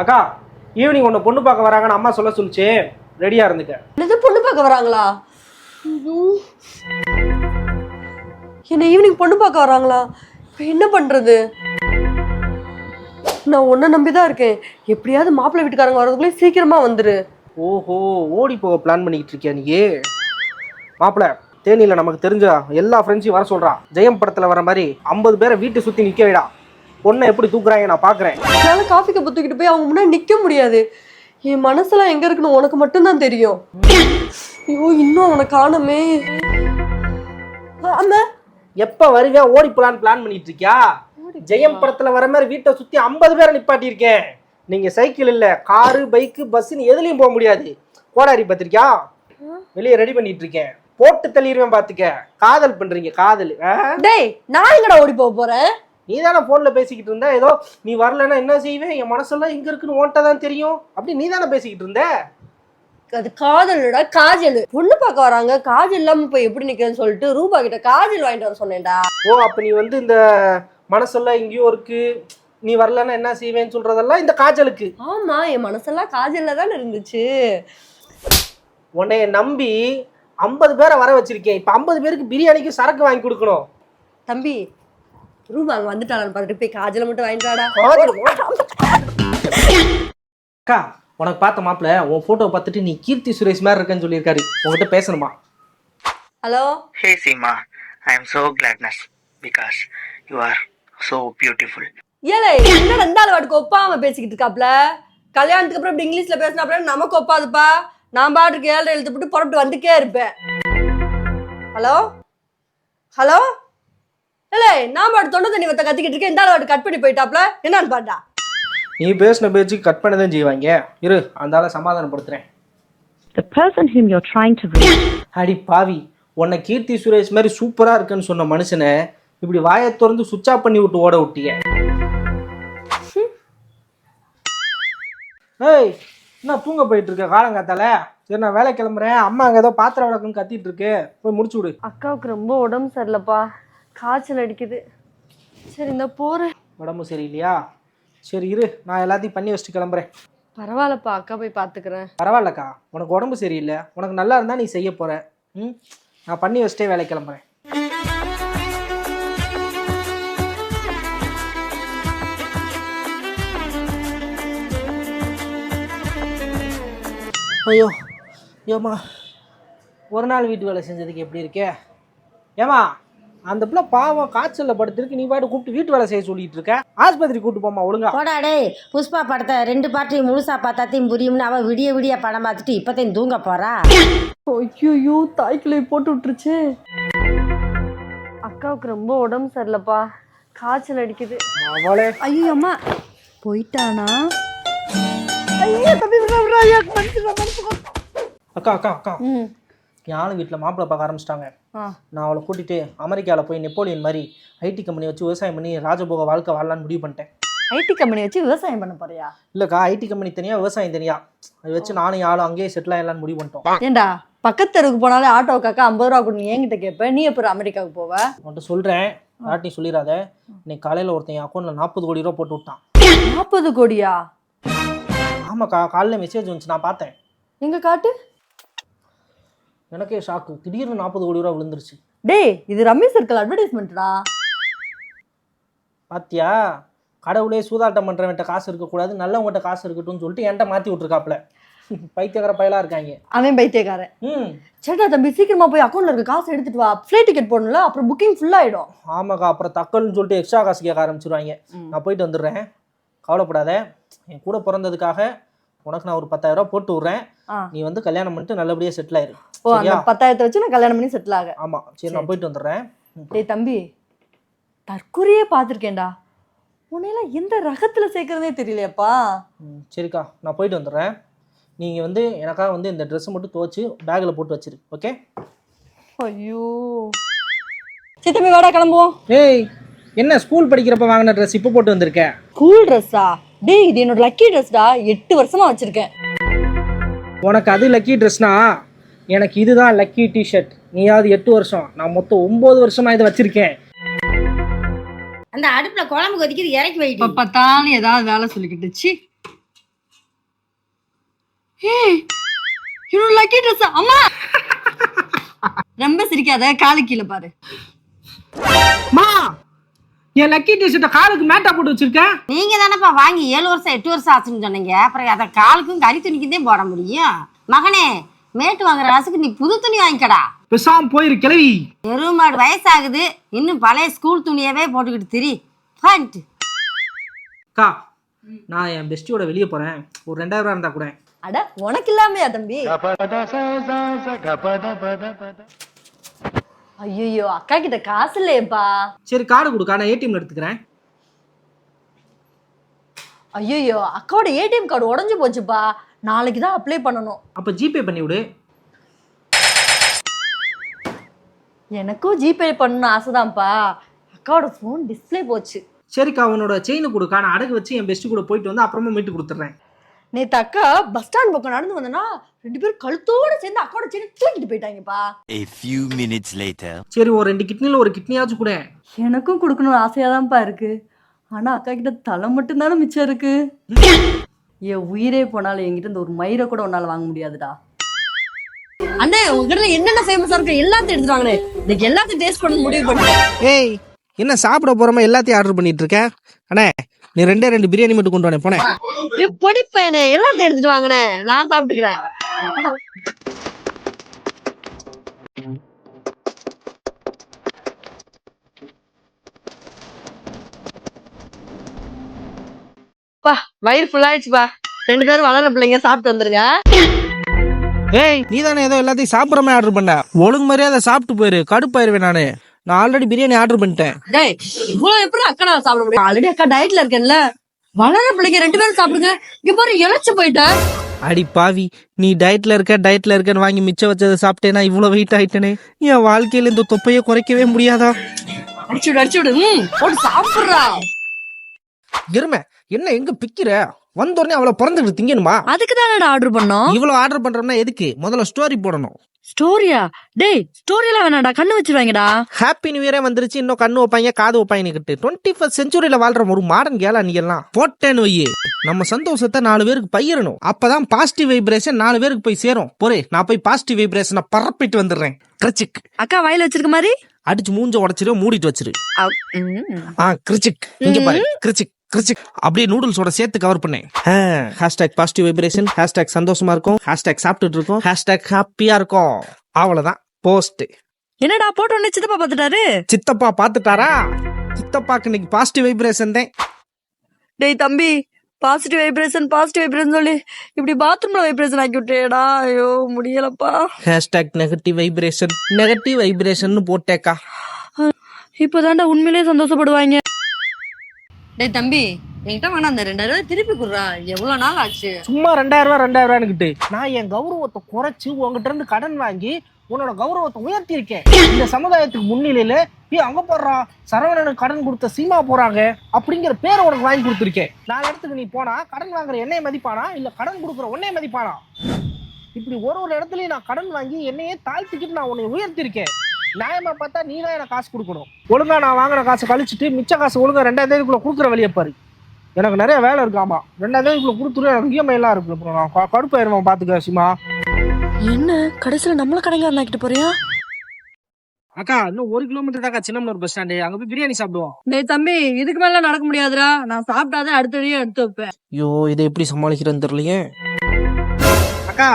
அக்கா ஈவினிங் உன்னை பொண்ணு பார்க்க வராங்கன்னு அம்மா சொல்ல சொல்லுச்சு. ரெடியா இருந்துக்க. என்னது பொண்ணு பார்க்க வராங்களா? ஐயோ. என்ன ஈவினிங் பொண்ணு பார்க்க வராங்களா? இப்போ என்ன பண்றது? நான் உன்னை நம்பி தான் இருக்கேன். எப்படியாவது மாப்பிள்ளை வீட்டுக்காரங்க வரதுக்குள்ளே சீக்கிரமா வந்துரு. ஓஹோ ஓடி போக பிளான் பண்ணிக்கிட்டு இருக்கியா நீ மாப்பிள தேனியில் நமக்கு தெரிஞ்ச எல்லா ஃப்ரெண்ட்ஸையும் வர சொல்றா. ஜெயம் படத்துல வர மாதிரி ஐம்பது பேரை வீட்டை சுத்தி நிக்க வைடா. பொண்ணை எப்படி தூக்குறாங்க நான் பாக்குறேன். என்னால காஃபி கப்பு தூக்கிட்டு போய் அவங்க முன்னாடி நிக்க முடியாது. என் மனசெல்லாம் எங்க இருக்குன்னு உனக்கு மட்டும்தான் தெரியும். ஐயோ இன்னும் அவனை காணுமே. ஆமா எப்ப வருவியா ஓடி போலான்னு பிளான் பண்ணிட்டு இருக்கியா? ஜெயம் படத்துல வர மாதிரி வீட்டை சுத்தி ஐம்பது பேரை நிப்பாட்டி இருக்கேன் நீங்க சைக்கிள் இல்ல காரு பைக்கு பஸ்ஸுன்னு எதுலயும் போக முடியாது. கோடாரி பத்திரிக்கா. வெளியே ரெடி பண்ணிட்டு இருக்கேன். போட்டு தள்ளிடுவேன் பாத்துக்க. காதல் பண்றீங்க காதல்? டேய் நான் எங்கடா ஓடி போக போறேன்? நீ தானே போன்ல பேசிக்கிட்டு இருந்த? ஏதோ நீ வரலன்னா என்ன செய்வேன்? என் மனசெல்லாம் எங்க இருக்குன்னு உன்கிட்ட தான் தெரியும். அப்படி நீ தானே பேசிக்கிட்டு இருந்த? அது காதலோட காஜல். பொண்ணு பார்க்க வராங்க. காஜல் இல்லாம போய் எப்படி நிக்கிறேன்னு சொல்லிட்டு ரூபா கிட்ட காஜல் வாங்கிட்டு வர சொன்னேன்டா. ஓ அப்ப நீ வந்து இந்த மனசெல்லாம் எங்கேயோ இருக்கு. நீ வரலன்னா என்ன செய்வேன்னு சொல்றதெல்லாம் இந்த காஜலுக்கு. ஆமா என் மனசெல்லாம் காஜல்ல தானே இருந்துச்சு. உன்னைய நம்பி ஐம்பது பேரை வர வச்சிருக்கேன். இப்ப ஐம்பது பேருக்கு பிரியாணிக்கு சரக்கு வாங்கி கொடுக்கணும். தம்பி ரூபா அங்க வந்துட்டாளான்னு பார்த்துட்டு போய் காஜலை மட்டும் வாங்கிட்டு வாடா. அக்கா உனக்கு பார்த்த மாப்பிள்ள உன் போட்டோ பார்த்துட்டு நீ கீர்த்தி சுரேஷ் மாதிரி இருக்கேன்னு சொல்லியிருக்காரு. உங்ககிட்ட பேசணுமா? Hello? Hey Seema, I am so gladness because you are so beautiful. ஏலே இந்த ஆள் வாட்டுக்கு ஒப்பாம பேசிக்கிட்டு இருக்காப்ல? கல்யாணத்துக்கு அப்புறம் இப்படி இங்கிலீஷ்ல பேசினாப்ல நமக்கு ஒப்பாதுப்பா. நான் பாட்டுக்கு ஏழரை எழுத்து போட்டு புறப்பட்டு வந்துக்கே இருப்பேன். ஹலோ? ஹலோ? ஏலே நான் பாட்டு தொண்டை தண்ணி வத்த கத்திக்கிட்டு இருக்கேன். இந்த ஆள் வாட்டு கட் பண்ணி போயிட்டாப்ல. என்னன்னு பாட்டா நீ பேசின பேச்சுக்கு கட் பண்ண தான் செய்வாங்க. இரு அந்த ஆளை சமாதானப்படுத்துறேன். The person whom you're trying to reach. அடி பாவி உன்னை கீர்த்தி சுரேஷ் மாதிரி சூப்பரா இருக்குன்னு சொன்ன மனுஷனை இப்படி வாயை திறந்து சுவிட்ச் ஆஃப் பண்ணி விட்டு ஓட விட்டிய. ஏய் என்ன தூங்க போயிட்டு இருக்க காலங்காத்தால? சரி நான் வேலை கிளம்புறேன். அம்மா அங்கே ஏதோ பாத்திரம் விளக்குன்னு கத்திட்டு இருக்கு போய் முடிச்சு விடு. அக்காவுக்கு ரொம்ப உடம்பு சரியில்லப்பா. காய்ச்சல் அடிக்குது. சரி இந்த போறேன் உடம்பு சரியில்லையா? சரி இரு. நான் எல்லாத்தையும் பண்ணி வச்சுட்டு கிளம்புறேன். பரவாயில்லப்பா அக்கா போய் பாத்துக்கிறேன். பரவாயில்லக்கா. உனக்கு உடம்பு சரியில்லை. உனக்கு நல்லா இருந்தா நீ செய்ய போற. ம்? நான் பண்ணி வச்சுட்டே வேலை கிளம்புறேன். ஐயோ ஏம்மா? ஒரு நாள் வீட்டு வேலை செஞ்சதுக்கு எப்படி இருக்கே? ஏமா அந்த பிள்ளை பாவம் காய்ச்சலில் படுத்திருக்கு. நீ பாட்டு கூப்பிட்டு வீட்டு வேலை செய்ய சொல்லிட்டு இருக்க. ஆஸ்பத்திரி கூப்பிட்டு போமா ஒழுங்கா. போடா டேய் புஷ்பா படத்தை ரெண்டு பாட்டையும் முழுசா பார்த்தாத்தையும் புரியும்னு அவ விடிய விடிய படம் பார்த்துட்டு இப்பத்தையும் தூங்க போறா. ஐயோ தாய்க்கிளை போட்டு விட்டுருச்சு. அக்காவுக்கு ரொம்ப உடம்பு சரியில்லப்பா. காய்ச்சல் அடிக்குது. அவளே. ஐயோ அம்மா. போயிட்டானா? அக்கா அக்கா அக்கா. ம். ஆளு வீட்டில் மாப்பிள்ளை பார்க்க ஆரம்பிச்சிட்டாங்க. நான் அவளை கூட்டிட்டு அமெரிக்காவில் போய் நெப்போலியன் மாதிரி ஐடி கம்பெனி வச்சு விவசாயம் பண்ணி ராஜபோக வாழ்க்கை வாழலான்னு முடிவு பண்ணிட்டேன். ஐடி கம்பெனி வச்சு விவசாயம் பண்ண போறியா? இல்லைக்கா ஐடி கம்பெனி தனியாக விவசாயம் தனியாக அதை வச்சு நானும் ஆளும் அங்கேயே செட்டில் ஆகலான்னு முடிவு பண்ணிட்டோம். ஏண்டா பக்கத்து தெருவுக்கு போனாலே ஆட்டோக்காக்கா ஐம்பது ரூபா கொடுங்க என்கிட்ட கேட்ப நீ எப்போ அமெரிக்காவுக்கு போவ? உன்கிட்ட சொல்கிறேன் யார்ட்டையும் சொல்லிடாத. இன்னைக்கு காலையில் ஒருத்தன் அக்கௌண்ட்டில் நாற்பது கோடி ரூபா போட்டு விட்டான். நாற்பது கோடியா? ஆமாக்கா காலையில் மெசேஜ் வந்துச்சு நான் பார்த்தேன். எங்க காட்டு? எனக்கே ஷாக்கு திடீர்னு நாற்பது கோடி ரூபா விழுந்துருச்சு. டேய் இது ரம்மி சர்க்கிள் அட்வர்டைஸ்மெண்ட்டா பாத்தியா? கடவுளே சூதாட்டம் பண்ணுறவன்ட்ட காசு இருக்கக்கூடாது நல்லவங்ககிட்ட காசு இருக்கட்டும்னு சொல்லிட்டு என்கிட்ட மாற்றி விட்ருக்காப்புல பைத்தியக்கார பயலாக இருக்காங்க. அவன் பைத்தியக்காரன். ம். சேட்டா தம்பி சீக்கிரமா போய் அக்கௌண்ட்ல இருக்க காசு எடுத்துட்டு வா. ஃப்ளைட் டிக்கெட் போடணும்ல அப்புறம் புக்கிங் ஃபுல் ஆயிடும். ஆமாக்கா அப்புறம் தக்கல்னு சொல்லிட்டு எக்ஸ்ட்ரா காசு கேட்க ஆரம்பிச்சிருவாங்க. நான் போயிட்டு வந்துடுறேன். கவலைப்படாத. என் கூட பிறந்ததுக்காக உனக்கு நான் ஒரு பத்தாயிரம் ரூபாய் போட்டு விட்றேன். நீ வந்து கல்யாணம் பண்ணிட்டு நல்லபடியாக செட்டில் ஆயிரு. ஓ அந்த பத்தாயிரத்தை வச்சு நான் கல்யாணம் பண்ணி செட்டில் ஆக. ஆமாம் சரி நான் போயிட்டு வந்துடுறேன். டேய் தம்பி தற்கொலையே பார்த்துருக்கேன்டா. உன்னையெல்லாம் எந்த ரகத்துல சேர்க்கறதே தெரியலையாப்பா. சரிக்கா நான் போயிட்டு வந்துடுறேன். நீங்கள் வந்து எனக்காக வந்து இந்த ட்ரெஸ்ஸை மட்டும் துவச்சி பேக்கில் போட்டு வச்சிரு ஓகே ஐயோ. சரி தம்பி வாடா கிளம்புவோம். ஏய் என்ன ஸ்கூல் படிக்கிறப்ப வாங்கின ட்ரெஸ் இப்போ போட்டு வந்திருக்க? கூல் ட்ரெஸ்ஸா டேய் இது என்னோட லக்கி ட்ரெஸ்டா எட்டு வருஷமா வச்சிருக்கேன். உனக்கு அது லக்கி ட்ரெஸ்னா எனக்கு இதுதான் லக்கி டிஷர்ட் நீயாவது எட்டு வருஷம். நான் மொத்தம் ஒம்பது வருஷமா இதை வச்சிருக்கேன். அந்த அடுப்புல குழம்பு கொதிக்குது இறக்கி வைடி. பார்த்தாலும் ஏதாவது வேலை சொல்லிக்கிட்டு சி. இவ்வளோ லக்கி ட்ரெஸ் அம்மா! ரொம்ப சிரிக்காத காலு கீழே பாரு. மா என் லக்கி டிஷர்ட்டை காலுக்கு மேட்டா போட்டு வச்சிருக்கேன். நீங்க தானேப்பா வாங்கி ஏழு வருஷம் எட்டு வருஷம் ஆச்சுன்னு சொன்னீங்க. அப்புறம் அதை காலுக்கும் கறி துணிக்கும் போட முடியும். மகனே மேட்டு வாங்குற காசுக்கு நீ புது துணி வாங்கிக்கடா. பெசாம போயிரு கிளவி. எருவு மாடு வயசாகுது இன்னும் பழைய ஸ்கூல் துணியவே போட்டுக்கிட்டு திரி. பாயிண்ட் அக்கா நான் என் பெஸ்டியோட வெளியே போறேன். ஒரு ரெண்டாயிரம் ரூபா இருந்தா கூட. அட உனக்கு இல்லாமையா தம்பி? ஐயோ அக்கா கிட்ட காசு இல்லையேப்பா. சரி கார்டு கொடுக்கா நான் ஏடிஎம்ல எடுத்துக்கிறேன். ஐயோ அக்காவோட ஏடிஎம் கார்டு உடஞ்சு போச்சுப்பா. நாளைக்கு தான் அப்ளை பண்ணணும். அப்ப ஜிபே பண்ணி விடு. எனக்கும் ஜிபே பண்ணணும் ஆசைதான்ப்பா. அக்காவோட ஃபோன் டிஸ்ப்ளே போச்சு. சரிக்கா உன்னோட செயின் கொடுக்கா. நான் அடகு வச்சு என் பெஸ்ட் கூட போயிட்டு வந்து அப்புறமா மீட்டு கொடுத்துட்றேன். நேத்து அக்கா பஸ் ஸ்டாண்ட் பக்கம் நடந்து வந்தனா ரெண்டு பேரும் கழுத்தோட சேர்ந்து அக்காவோட செயின் தூக்கிட்டு போயிட்டாங்கப்பா. A few minutes later. சரி ஒரு ரெண்டு கிட்னில ஒரு கிட்னியாச்சும் கூட. எனக்கும் கொடுக்கணும்னு ஆசையாக தான்ப்பா இருக்கு. ஆனால் அக்கா கிட்ட தலை மட்டும்தானே மிச்சம் இருக்கு. என் உயிரே போனாலும் என்கிட்ட இந்த ஒரு மயிரை கூட உன்னால வாங்க முடியாதுடா. அண்ணே உங்ககிட்ட என்னென்ன ஃபேமஸா இருக்கு? எல்லாத்தையும் எடுத்துட்டு வாங்கண்ணே. இன்னைக்கு எல்லாத்தையும் டேஸ்ட் பண்ண முடிவு பண்ணிட்டேன். ஏய் என்ன சாப்பிட போறோமா எல்லாத்தையும் ஆர்டர் பண்ணிட்டு இருக்க? அண்ணே நீ ரெண்டே ரெண்டு பிரியாணி மட்டும் கொண்டு வரேன் போனேன் பொடிப்பேனே எல்லாத்தையும் எடுத்துட்டு வாங்கண்ணே. நான் சாப்பிட்டுக்கிறேன். பா வயிறு ஃபுல் ஆயிடுச்சுப்பா ரெண்டு பேரும் வளர பிள்ளைங்க சாப்பிட்டு வந்துருங்க. ஏய் நீ தானே ஏதோ எல்லாத்தையும் சாப்பிட்ற மாதிரி ஆர்டர் பண்ண. ஒழுங்கு மாதிரியே அதை சாப்பிட்டு போயிரு. கடுப்பாயிருவேன் நானு. நான் ஆல்ரெடி பிரியாணி ஆர்டர் பண்ணிட்டேன். டேய் இவ்வளவு எப்படி அக்கா நான் சாப்பிட முடியும்? ஆல்ரெடி அக்கா டயட்ல இருக்கேன்ல. வளர பிள்ளைங்க ரெண்டு பேரும் சாப்பிடுங்க. இங்க பாரு இழைச்சு போயிட்டேன் அடி பாவி நீ டயட்ல இருக்க டயட்ல இருக்கன்னு வாங்கி மிச்சம் வச்சதை சாப்பிட்டேனா இவ்வளவு வெயிட் ஆயிட்டனே. என் வாழ்க்கையில இந்த தொப்பையை குறைக்கவே முடியாதா? அடிச்சு விடு அடிச்சு விடு. ம் போட்டு சாப்பிடுறா. எருமை என்ன எங்க பிக்கிற? வந்த உடனே அவளை பிறந்துட்டு திங்கணுமா அதுக்கு தானடா ஆர்டர் பண்ணோம்? இவ்வளவு ஆர்டர் பண்றோம்னா எதுக்கு? முதல்ல ஸ்டோரி போடணும். ஸ்டோரியா டேய் ஸ்டோரியெல்லாம் வேணாடா கண்ணு வச்சிருவாங்கடா. ஹாப்பி நியூ இயரே வந்துருச்சு இன்னும் கண்ணு வைப்பாங்க காது வைப்பாங்க கிட்ட டுவெண்ட்டி ஃபர்ஸ்ட் செஞ்சுரியில வாழ்ற ஒரு மாடர்ன் கேலா நீ எல்லாம் போட்டேன்னு வையே. நம்ம சந்தோஷத்தை நாலு பேருக்கு பயிரணும் அப்பதான் பாசிட்டிவ் வைப்ரேஷன் நாலு பேருக்கு போய் சேரும். போரே நான் போய் பாசிட்டிவ் வைப்ரேஷனை பரப்பிட்டு வந்துடுறேன். கிரிச்சிக். அக்கா வாயில வச்சிருக்க மாதிரி? அடிச்சு மூஞ்ச உடச்சிரு மூடிட்டு வச்சிரு. ஆ கிரிச்சிக். இங்க பாரு கிரிச்சிக். கிரிச்சிக் அப்படியே நூடுல்ஸோட சேர்த்து கவர் பண்ணேன் ஹேஷ்டாக் பாசிட்டிவ் வைப்ரேஷன் ஹேஷ்டாக் சந்தோஷமா இருக்கும் ஹேஷ்டாக் சாப்பிட்டுட்டு இருக்கோம் ஹேஷ்டாக் ஹாப்பியா இருக்கும். அவ்வளவுதான். போஸ்ட் என்னடா போட்ட உடனே சித்தப்பா பார்த்துட்டாரு? சித்தப்பா பாத்துட்டாரா சித்தப்பாக்கு இன்னைக்கு பாசிட்டிவ் வைப்ரேஷன் தான். டேய் தம்பி பாசிட்டிவ் வைப்ரேஷன் பாசிட்டிவ் வைப்ரேஷன் சொல்லி இப்படி பாத்ரூம்ல வைப்ரேஷன் ஆக்கி விட்டேடா. ஐயோ முடியலப்பா. Hashtag negative vibration negative vibration போட்டேக்கா. இப்போதான்டா உண்மையிலேயே சந்தோஷப்படுவாங்க. டேய் தம்பி என்கிட்ட வேணா அந்த ரெண்டாயிரம் ரூபாய் திருப்பி குடுறா. எவ்வளவு நாள் ஆச்சு? சும்மா ரெண்டாயிரம் ரூபாய் ரெண்டாயிரம் ரூபாய்னுக்கிட்டு நான் என் கௌரவத்தை குறைச்சு உங்ககிட்ட இருந்து கடன் வாங்கி உன்னோட கௌரவத்தை உயர்த்தி இருக்கேன் இந்த சமுதாயத்துக்கு முன்னிலையில ஏ அங்க போடுறா. சரவணனுக்கு கடன் கொடுத்த சீமா போறாங்க. அப்படிங்கிற பேரை உனக்கு வாங்கி கொடுத்துருக்கேன். நாலு இடத்துக்கு நீ போனா கடன் வாங்குற என்னைய மதிப்பானா? இல்ல கடன் கொடுக்குற உன்னைய மதிப்பானா? இப்படி ஒரு ஒரு இடத்துலயும் நான் கடன் வாங்கி என்னையே தாழ்த்திக்கிட்டு நான் உன்னை உயர்த்திருக்கேன் நியாயமா பார்த்தா நீ தான் எனக்கு காசு கொடுக்கணும். ஒழுங்கா நான் வாங்குற காசை கழிச்சிட்டு மிச்ச காசு ஒழுங்கா ரெண்டாயிரம் தேதிக்குள்ள கொடுக்குற வழியை பாரு. எனக்கு நிறைய வேலை இருக்காமா ரெண்டாயிரம் தேதிக்குள்ள கொடுத்துரு எனக்கு இஎம்ஐ எல்லாம் இருக்கு. அப்புறம் நான் கடுப்பாயிருவேன் பாத்துக்க சிமா. என்ன? கடைசியில நம்மள கடைங்க கிட்ட போறியா? அக்கா இன்னும் ஒரு கிலோமீட்டர் தாக்கா சின்னமனூர் பஸ் ஸ்டாண்டு அங்க போய் பிரியாணி சாப்பிடுவோம். டேய் தம்பி இதுக்கு மேல நடக்க முடியாதுடா. நான் சாப்பிட்டாதான் அடுத்ததையும் எடுத்து வைப்பேன். ஐயோ இதை எப்படி சமாளிக்கிறேன்னு தெரியலையே. அக்கா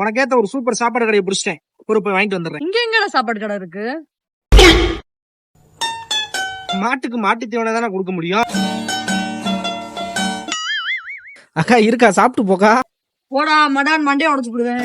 உனக்கேத்த ஒரு சூப்பர் சாப்பாடு கடையை பிடிச்சிட்டேன். ஒரு போய் வாங்கிட்டு வந்துடுறேன். இங்க எங்கடா சாப்பாடு கடை இருக்கு? மாட்டுக்கு மாட்டு தீவனை தானே கொடுக்க முடியும். அக்கா இருக்கா? சாப்பிட்டு போக்கா. போடா மடான் மண்டே உடச்சு போடுவேன்.